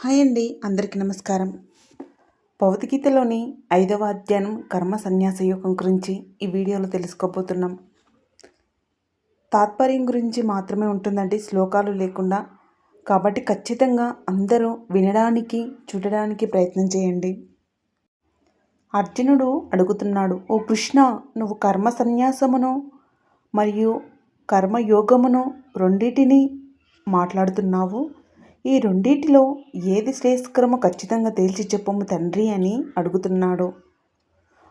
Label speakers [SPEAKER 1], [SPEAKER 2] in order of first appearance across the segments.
[SPEAKER 1] Hi అండి అందరికీ నమస్కారం. భౌతికీతలోని ఐదవ అధ్యాయం కర్మ సన్యాస యోగం గురించి ఈ వీడియోలో తెలుసుకోబోతున్నాం. తాత్పర్యం గురించి మాత్రమే ఉంటుందండి శ్లోకాలు లేకుండా. కాబట్టి ఖచ్చితంగా అందరూ వినడానికి చూడడానికి ప్రయత్నం చేయండి. అర్జునుడు అడుగుతున్నాడు ఓ కృష్ణ నువ్వు కర్మ సన్యాసమును మరియు కర్మయోగమును రెండింటినీ మాట్లాడుతున్నావు? ఈ రెండింటిలో ఏది శ్రేయస్కరమో ఖచ్చితంగా తేల్చి చెప్పము తండ్రి అని అడుగుతున్నాడు.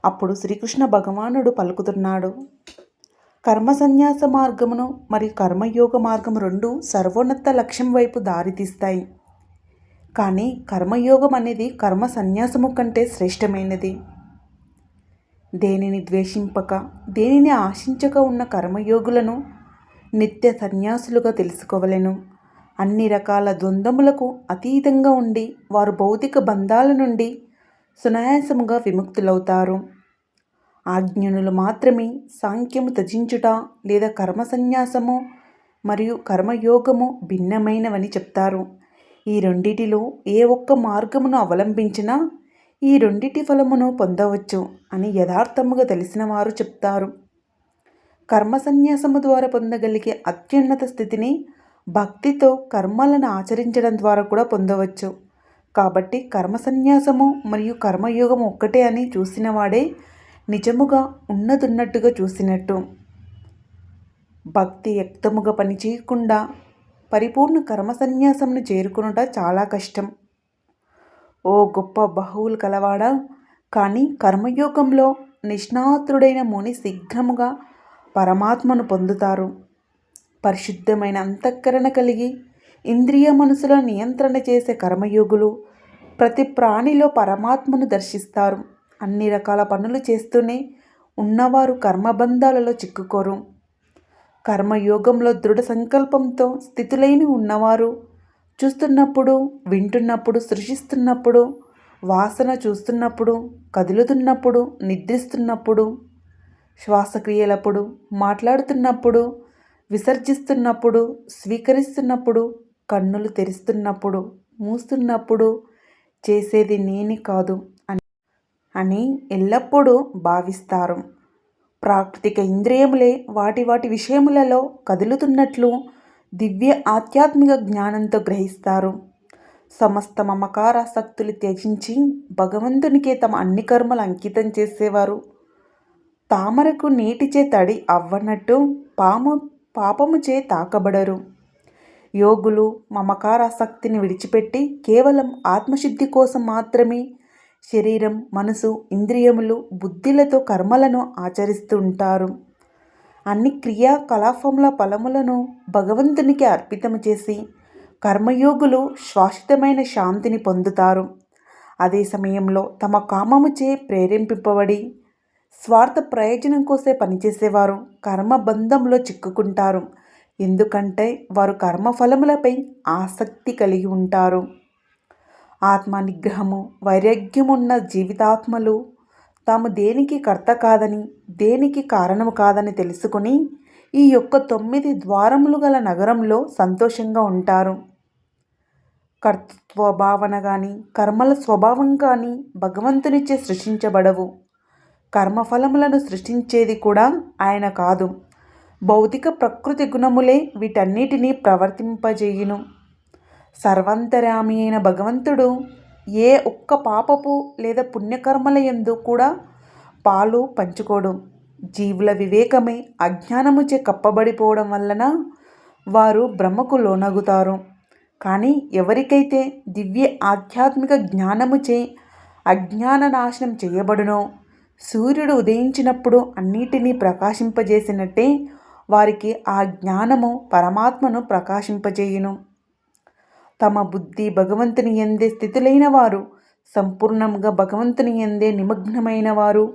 [SPEAKER 1] అప్పుడు శ్రీకృష్ణ భగవానుడు పలుకుతున్నాడు. కర్మ సన్యాస మార్గమును మరియు కర్మయోగ మార్గం రెండు సర్వోన్నత లక్ష్యం వైపు దారితీస్తాయి కానీ కర్మయోగం అనేది కర్మ సన్యాసము కంటే శ్రేష్టమైనది. దేనిని ద్వేషింపక దేనిని ఆశించక ఉన్న కర్మయోగులను నిత్య సన్యాసులుగా తెలుసుకోవలెను. అన్ని రకాల ద్వంద్వములకు అతీతంగా ఉండి వారు భౌతిక బంధాల నుండి సునాయాసముగా విముక్తులవుతారు. ఆజ్ఞనులు మాత్రమే సాంఖ్యము త్యజించుట లేదా కర్మ సన్యాసము మరియు కర్మయోగము భిన్నమైనవని చెప్తారు. ఈ రెండిటిలో ఏ ఒక్క మార్గమును అవలంబించినా ఈ రెండిటి ఫలమును పొందవచ్చు అని యథార్థముగా తెలిసిన వారు చెప్తారు. కర్మ సన్యాసము ద్వారా పొందగలిగే అత్యున్నత స్థితిని భక్తితో కర్మలను ఆచరించడం ద్వారా కూడా పొందవచ్చు. కాబట్టి కర్మ సన్యాసము మరియు కర్మయోగం ఒక్కటే అని చూసినవాడే నిజముగా ఉన్నదున్నట్టుగా చూసినట్టు. భక్తి వ్యక్తముగా పనిచేయకుండా పరిపూర్ణ కర్మ సన్యాసంను చేరుకునుట చాలా కష్టం. ఓ గొప్ప బహువులు కలవాడా కానీ కర్మయోగంలో నిష్ణాతుడైన ముని శీఘ్రముగా పరమాత్మను పొందుతారు. పరిశుద్ధమైన అంతఃకరణ కలిగి ఇంద్రియ మనసుల నియంత్రణ చేసే కర్మయోగులు ప్రతి ప్రాణిలో పరమాత్మను దర్శిస్తారు. అన్ని రకాల పనులు చేస్తూనే ఉన్నవారు కర్మబంధాలలో చిక్కుకోరు. కర్మయోగంలో దృఢ సంకల్పంతో స్థితులైన ఉన్నవారు చూస్తున్నప్పుడు వింటున్నప్పుడు సృష్టిస్తున్నప్పుడు వాసన చూస్తున్నప్పుడు కదులుతున్నప్పుడు నిద్రిస్తున్నప్పుడు శ్వాసక్రియలప్పుడు మాట్లాడుతున్నప్పుడు విసర్జిస్తున్నప్పుడు స్వీకరిస్తున్నప్పుడు కన్నులు తెరుస్తున్నప్పుడు మూస్తున్నప్పుడు చేసేది నేనే కాదు అని అని ఎల్లప్పుడూ భావిస్తారు. ప్రాకృతిక ఇంద్రియములే వాటి వాటి విషయములలో కదులుతున్నట్లు దివ్య ఆధ్యాత్మిక జ్ఞానంతో గ్రహిస్తారు. సమస్త మమకారాసక్తులు త్యజించి భగవంతునికే తమ అన్ని కర్మలు అంకితం చేసేవారు. తామరకు నీటిచే తడి అవ్వనట్టు పాము పాపముచే తాకబడరు. యోగులు మమకారాసక్తిని విడిచిపెట్టి కేవలం ఆత్మశుద్ధి కోసం మాత్రమే శరీరం మనసు ఇంద్రియములు బుద్ధిలతో కర్మలను ఆచరిస్తూ ఉంటారు అన్ని క్రియాకలాపముల ఫలములను భగవంతునికి అర్పితము చేసి కర్మయోగులు శాశ్వతమైన శాంతిని పొందుతారు. అదే సమయంలో తమ కామముచే ప్రేరేపింపబడి స్వార్థ ప్రయోజనం కోసే పనిచేసేవారు కర్మబంధంలో చిక్కుకుంటారు. ఎందుకంటే వారు కర్మఫలములపై ఆసక్తి కలిగి ఉంటారు. ఆత్మ నిగ్రహము వైరాగ్యమున్న జీవితాత్మలు తాము దేనికి కర్త కాదని దేనికి కారణము కాదని తెలుసుకుని ఈ యొక్క తొమ్మిది ద్వారములు గల నగరంలో సంతోషంగా ఉంటారు. కర్తృత్వ భావన కానీ కర్మల స్వభావం కానీ భగవంతునిచే సృష్టించబడవు. కర్మఫలములను సృష్టించేది కూడా ఆయన కాదు. భౌతిక ప్రకృతి గుణములే వీటన్నిటినీ ప్రవర్తింపజేయును. సర్వంతరామి అయిన భగవంతుడు ఏ ఒక్క పాపపు లేదా పుణ్యకర్మల ఎందు కూడా పాలు పంచుకోడు. జీవుల వివేకమే అజ్ఞానముచే కప్పబడిపోవడం వలన వారు బ్రహ్మకు లోనగుతారు. కానీ ఎవరికైతే దివ్య ఆధ్యాత్మిక జ్ఞానముచే అజ్ఞాన నాశనం చేయబడునో సూర్యుడు ఉదయించినప్పుడు అన్నిటినీ ప్రకాశింపజేసినట్టే వారికి ఆ జ్ఞానము పరమాత్మను ప్రకాశింపజేయును. తమ బుద్ధి భగవంతుని ఎందే స్థితులైన వారు సంపూర్ణంగా భగవంతుని ఎందే నిమగ్నమైన వారు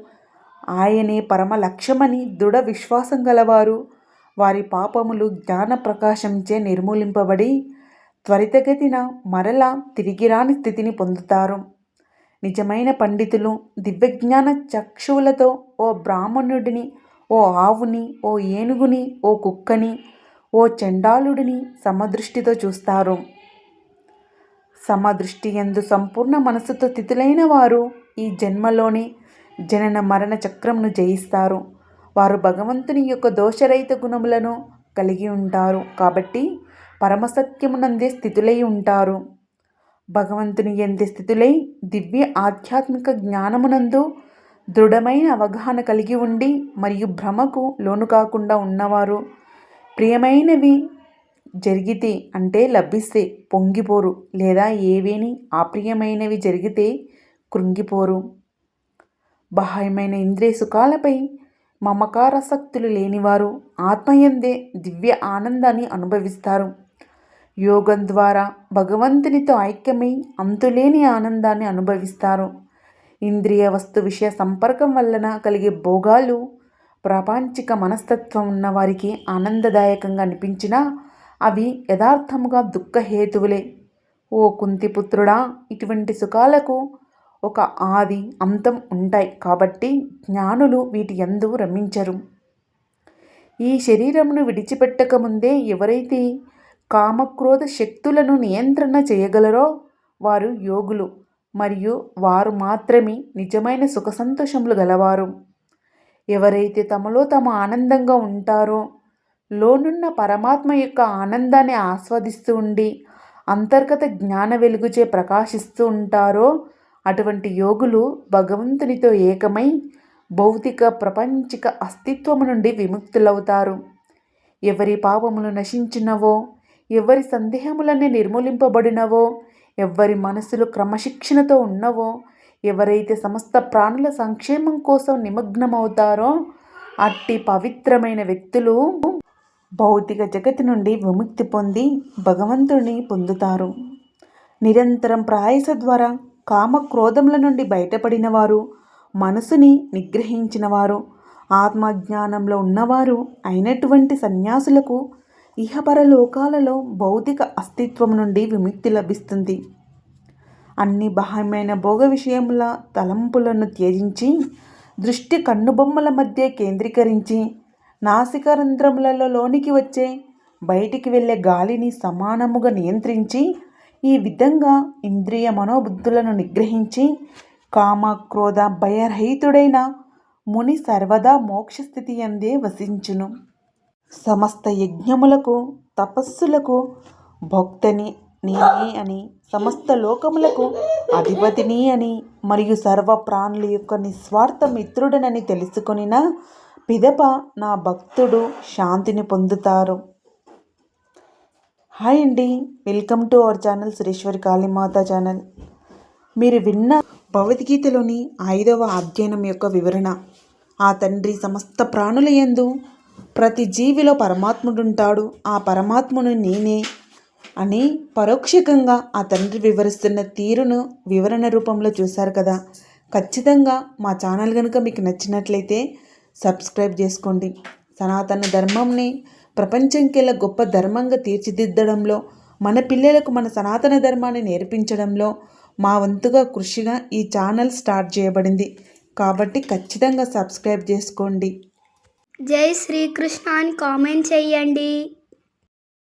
[SPEAKER 1] ఆయనే పరమ లక్ష్యమని దృఢ విశ్వాసం గలవారు. వారి పాపములు జ్ఞాన ప్రకాశంచే నిర్మూలింపబడి త్వరితగతిన మరలా తిరిగిరాని స్థితిని పొందుతారు. నిజమైన పండితులు దివ్యజ్ఞాన చక్షువులతో ఓ బ్రాహ్మణుడిని ఓ ఆవుని ఓ ఏనుగుని ఓ కుక్కని ఓ చండాలుడిని సమదృష్టితో చూస్తారు. సమదృష్టి ఎందు సంపూర్ణ మనసుతో తిథులైన వారు ఈ జన్మలోని జనన మరణ చక్రంను జయిస్తారు. వారు భగవంతుని యొక్క దోషరహిత గుణములను కలిగి ఉంటారు. కాబట్టి పరమసత్యమునందే స్థితులై ఉంటారు. భగవంతుని ఎందే స్థితులై దివ్య ఆధ్యాత్మిక జ్ఞానమునందు దృఢమైన అవగాహన కలిగి ఉండి మరియు భ్రమకు లోను కాకుండా ఉన్నవారు ప్రియమైనవి జరిగితే అంటే లభిస్తే పొంగిపోరు లేదా ఏవేని అప్రియమైనవి జరిగితే కృంగిపోరు. బాహ్యమైన ఇంద్రియ సుఖాలపై మమకారాసక్తులు లేనివారు ఆత్మయందే దివ్య ఆనందాన్ని అనుభవిస్తారు. యోగం ద్వారా భగవంతునితో ఐక్యమై అంతులేని ఆనందాన్ని అనుభవిస్తారు. ఇంద్రియ వస్తు విషయ సంపర్కం వలన కలిగే భోగాలు ప్రాపంచిక మనస్తత్వం ఉన్న వారికి ఆనందదాయకంగా అనిపించినా అవి యథార్థముగా దుఃఖహేతువులే ఓ కుంతిపుత్రుడా ఇటువంటి సుఖాలకు ఒక ఆది అంతం ఉంటాయి కాబట్టి జ్ఞానులు వీటి ఎందు రమించరు. ఈ శరీరమును విడిచిపెట్టక ముందే ఎవరైతే కామక్రోధ శక్తులను నియంత్రణ చేయగలరో వారు యోగులు మరియు వారు మాత్రమే నిజమైన సుఖ సంతోషములు గలవారు. ఎవరైతే తమలో తమ ఆనందంగా ఉంటారో లోనున్న పరమాత్మ యొక్క ఆనందాన్ని ఆస్వాదిస్తూ ఉండి అంతర్గత జ్ఞాన వెలుగుచే ప్రకాశిస్తూ ఉంటారో అటువంటి యోగులు భగవంతునితో ఏకమై భౌతిక ప్రపంచిక అస్తిత్వము నుండి విముక్తులవుతారు. ఎవరి పాపములు నశించినవో ఎవరి సందేహములన్నీ నిర్మూలింపబడినవో ఎవరి మనసులు క్రమశిక్షణతో ఉన్నవో ఎవరైతే సమస్త ప్రాణుల సంక్షేమం కోసం నిమగ్నమవుతారో అట్టి పవిత్రమైన వ్యక్తులు భౌతిక జగతి నుండి విముక్తి పొంది భగవంతుని పొందుతారు. నిరంతరం ప్రాయస ద్వారా కామక్రోధముల నుండి బయటపడిన వారు మనసుని నిగ్రహించినవారు ఆత్మజ్ఞానంలో ఉన్నవారు అయినటువంటి సన్యాసులకు ఇహపర లోకాలలో భౌతిక అస్తిత్వం నుండి విముక్తి లభిస్తుంది. అన్ని బాహ్యమైన భోగ విషయముల తలంపులను త్యజించి దృష్టి కన్నుబొమ్మల మధ్య కేంద్రీకరించి నాసికరంధ్రములలో లోనికి వచ్చే బయటికి వెళ్ళే గాలిని సమానముగా నియంత్రించి ఈ విధంగా ఇంద్రియ మనోబుద్ధులను నిగ్రహించి కామ క్రోధ భయరహితుడైన ముని సర్వదా మోక్షస్థితి అందే వసించును. సమస్త యజ్ఞములకు తపస్సులకు భక్తని నేనే అని సమస్త లోకములకు అధిపతిని అని మరియు సర్వ ప్రాణుల యొక్క నిస్వార్థ మిత్రుడనని తెలుసుకొనిన పిదప నా భక్తుడు శాంతిని పొందుతారు. హాయ్ అండి. Welcome to our channel Sureshwari Kalimata channel. మీరు విన్న భగవద్గీతలోని ఐదవ అధ్యయనం యొక్క వివరణ. ఆ తండ్రి సమస్త ప్రాణుల యందు ప్రతి జీవిలో పరమాత్ముడుంటాడు. ఆ పరమాత్మును నేనే అని పరోక్షకంగా ఆ తండ్రి వివరిస్తున్న తీరును వివరణ రూపంలో చూశారు కదా. ఖచ్చితంగా మా ఛానల్ కనుక మీకు నచ్చినట్లయితే సబ్స్క్రైబ్ చేసుకోండి. సనాతన ధర్మంని ప్రపంచంకెల్లా గొప్ప ధర్మంగా తీర్చిదిద్దడంలో మన పిల్లలకు మన సనాతన ధర్మాన్ని నేర్పించడంలో మా వంతుగా కృషిగా ఈ ఛానల్ స్టార్ట్ చేయబడింది. కాబట్టి ఖచ్చితంగా సబ్స్క్రైబ్ చేసుకోండి.
[SPEAKER 2] జై శ్రీకృష్ణ అని కామెంట్ చేయండి.